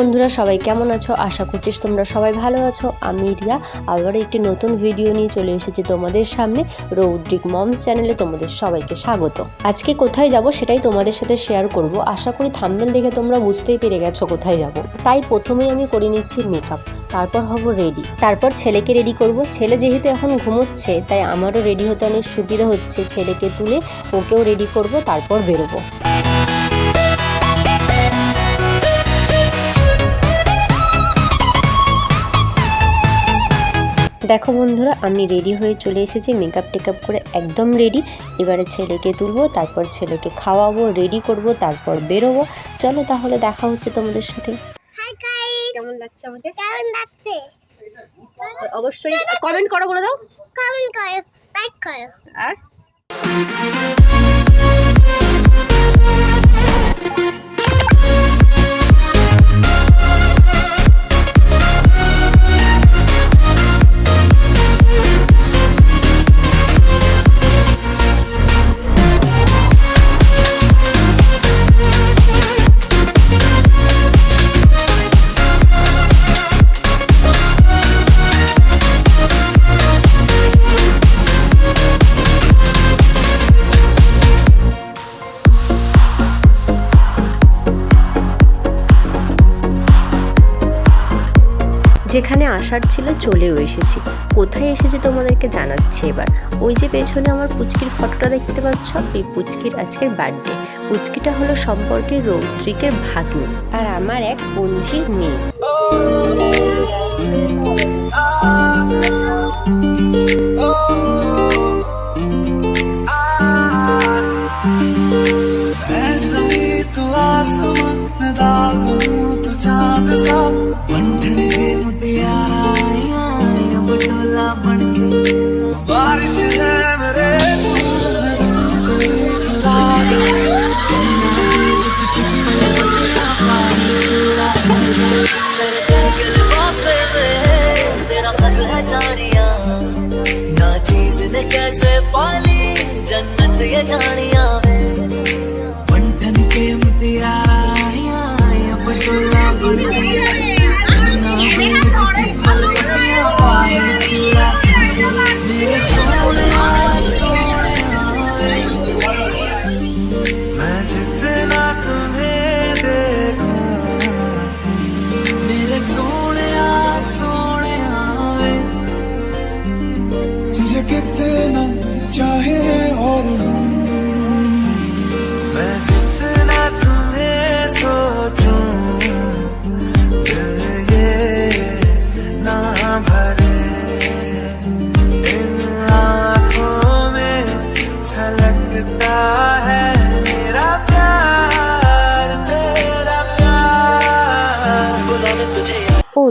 বন্ধুরা, সবাই কেমন আছো? আশা করছিস তোমরা সবাই ভালো আছো। আমি রিয়া। আবার একটি নতুন ভিডিও নিয়ে চলে এসেছি তোমাদের সামনে, রৌদ্রিক মমস চ্যানেলে তোমাদের সবাইকে স্বাগত। আজকে কোথায় যাব সেটাই তোমাদের সাথে শেয়ার করব। আশা করি থাম্বেল দেখে তোমরা বুঝতেই পেরে গেছো কোথায় যাব। তাই প্রথমেই আমি করে নিচ্ছি মেকআপ তারপর হব রেডি তারপর ছেলেকে রেডি করব। ছেলে যেহেতু এখন ঘুমোচ্ছে, তাই আমারও রেডি হতে অনেক সুবিধা হচ্ছে। ছেলেকে তুলে ওকেও রেডি করব, তারপর বেরোবো। দেখো বন্ধুরা আমি রেডি হয়ে চলে এসেছি মেকআপ টেকআপ করে একদম রেডি এবারে ছেলেকে তুলবো তারপর ছেলেকে খাওয়াবো রেডি করব তারপর বেরোবো। চলো তাহলে দেখা হচ্ছে তোমাদের সাথে। কেমন লাগছে আমাকে কেমন লাগছে? অবশ্যই কমেন্ট করো বলে দাও। কমেন্ট করো লাইক করো। আর? যেখানে আসার ছিল চলেও এসেছি। কোথায় এসেছি তোমাদেরকে জানাচ্ছি এবার। ওই যে পেছনে আমার পুচকির ফটোটা দেখতে পাচ্ছ? এই পুচকির আজকের বার্থডে পুচকিটা হলো সম্পর্কে রৌদ্রিকের ভাগ্নি আর আমার এক বঞ্জির মেয়ে।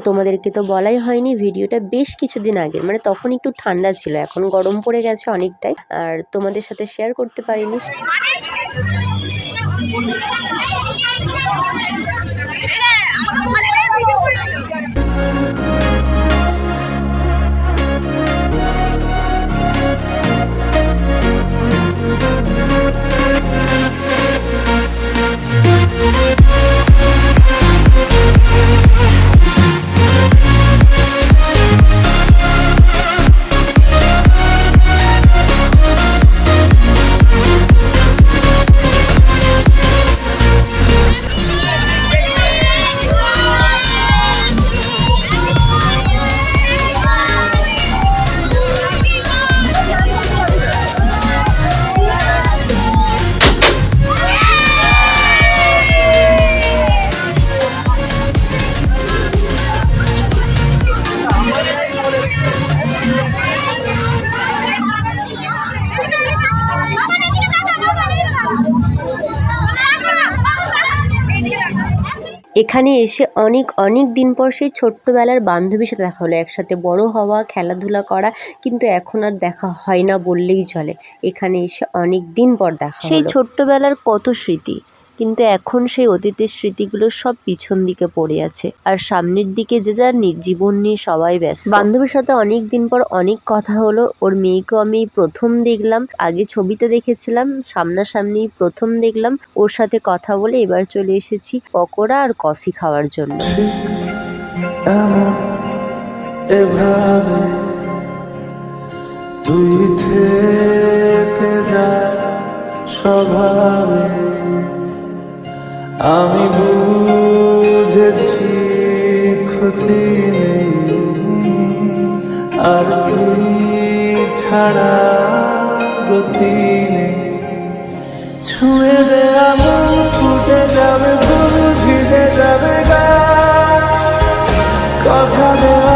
তোমাদেরকে তো বলাই হয়নি, ভিডিওটা বেশ কিছুদিন আগে মানে তখন একটু ঠান্ডা ছিল, এখন গরম পড়ে গেছে অনেকটাই। আর তোমাদের সাথে শেয়ার করতে পারিনি। এখানে এসে অনেক অনেক দিন পর সেই ছোট্টবেলার বান্ধবীর সাথে দেখা হলো। একসাথে বড় হওয়া খেলাধুলা করা কিন্তু এখন আর দেখা হয় না বললেই চলে। এখানে এসে অনেক দিন পর দেখা সেই ছোট্টবেলার কত স্মৃতি? কিন্তু এখন সেই অতীতের স্মৃতিগুলো সব পিছন দিকে পড়ে আছে। আর সামনের দিকে যে যার জীবন নিয়ে সবাই ব্যস্ত। বান্ধবীর সাথে অনেক দিন পর অনেক কথা হলো। ওর মেয়েকেও আমি প্রথম দেখলাম। আগে ছবিতে দেখেছিলাম, সামনাসামনি প্রথম দেখলাম। ওর সাথে কথা বলে এবার চলে এসেছি পকোড়া আর কফি খাওয়ার জন্য। তুই থেকে যা স্বভাবে আমি বুঝেছি ক্ষতি নেই। আর তুই ছাড়া গতি নেই। ছুঁয়ে দেয়া মন ফুটে যাবে ভুল ভিজে যাবে গা। কথা দেওয়া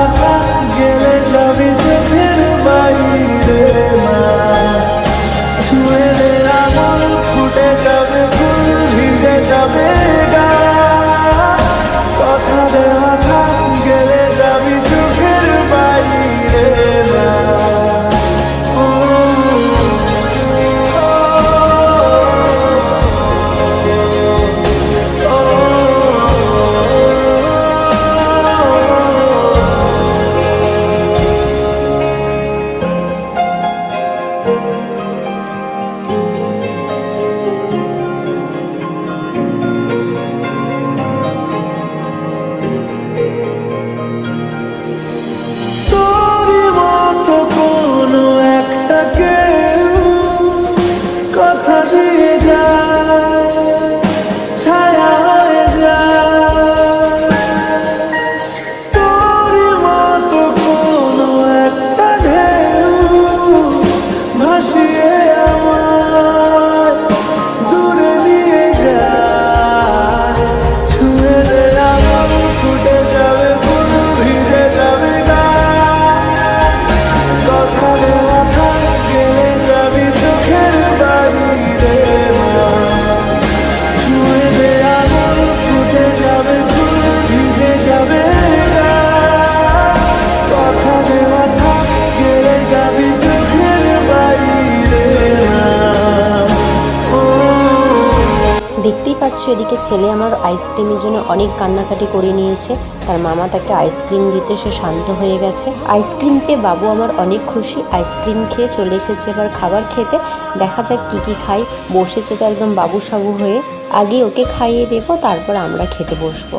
পাচ্ছ এদিকে ছেলে আমার আইসক্রিমের জন্য অনেক কান্নাকাটি করে নিয়েছে। তার মামা তাকে আইসক্রিম দিতে সে শান্ত হয়ে গেছে। আইসক্রিম পেয়ে বাবু আমার অনেক খুশি। আইসক্রিম খেয়ে চলে এসেছে এবার খাবার খেতে। দেখা যাক কি কি খাই। বসেছে তো একদম বাবু সাবু হয়ে। আগে ওকে খাইয়ে দেবো, তারপর আমরা খেতে বসবো।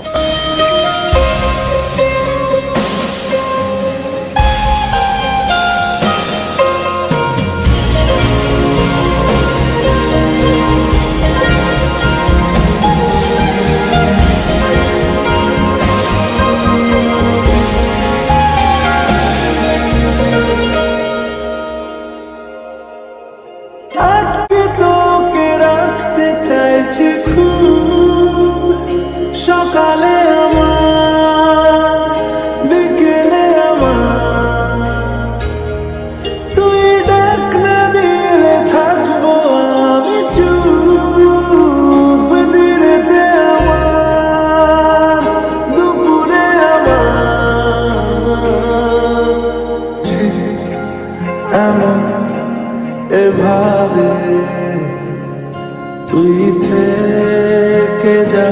থেকে যা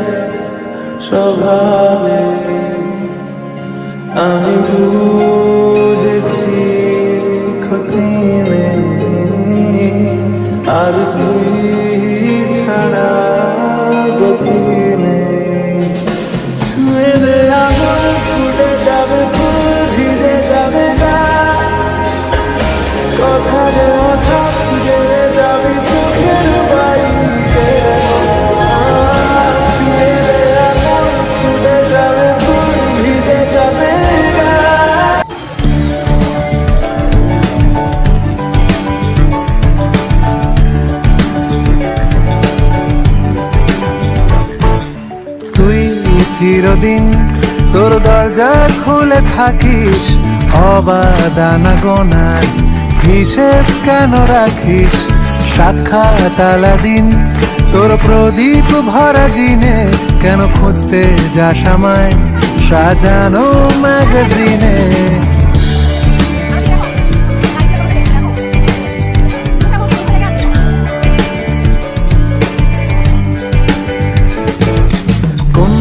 স্বভাবে। আমি বুঝেছি ক্ষতি নেই আর তুই চিরদিন তোর দরজা খুলে থাকিস অবাদানা গোনার হিসেব কেন রাখিস? সাক্ষা তালা দিন তোর প্রদীপ ভরা জিনে, কেন খুঁজতে যাস আমায় সাজানো ম্যাগাজিনে?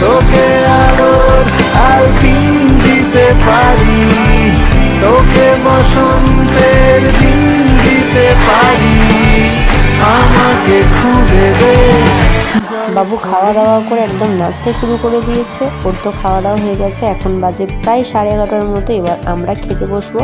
তোকে আলোর বাবু খাওয়া দাওয়া করে একদম নাচতে শুরু করে দিয়েছে। ওর তো খাওয়া দাওয়া হয়ে গেছে এখন বাজে প্রায় সাড়ে এগারোটার মতো এবার আমরা খেতে বসবো।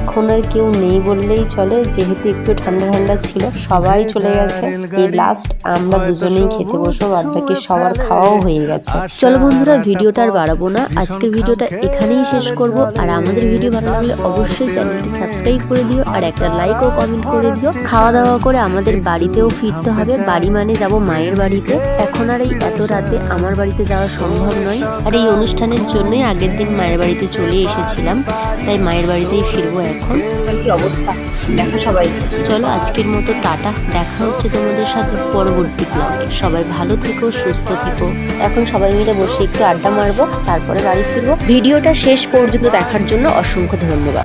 এখন আর কেউ নেই বললেই চলে যেহেতু একটু ঠান্ডা ঠান্ডা ছিল সবাই চলে গেছে। এই লাস্ট আমরা দুজনেই খেতে বসবো বাদ বাকি সবার খাওয়াও হয়ে গেছে। চলো বন্ধুরা ভিডিওটা আর বাড়াবো না। আজকের ভিডিওটা এখানেই শেষ করব। আর আমাদের ভিডিও ভালো লাগলে অবশ্যই চ্যানেলটি সাবস্ক্রাইব করে দিও আর একটা লাইক ও কমেন্ট করে দিও। খাওয়া দাওয়া করে আমাদের বাড়িতেও ফিরতে হবে। বাড়ি মানে যাব মায়ের বাড়িতে। এখন আর এই এত রাতে আমার বাড়িতে যাওয়া সম্ভব নয়। আর এই অনুষ্ঠানের জন্যই আগের দিন মায়ের বাড়িতে চলে এসেছিলাম। তাই মায়ের বাড়িতেই ফিরবো এখন। কি অবস্থা? দেখো সবাই। চলো আজকের মতো টাটা। দেখা হচ্ছে তোমাদের সাথে পরবর্তী ব্লগে সবাই ভালো থেকো সুস্থ থেকো। এখন সবাই মিলে বসে একটু আড্ডা মারবো তারপরে বাড়ি ফিরবো। ভিডিওটা শেষ পর্যন্ত দেখার জন্য অসংখ্য ধন্যবাদ।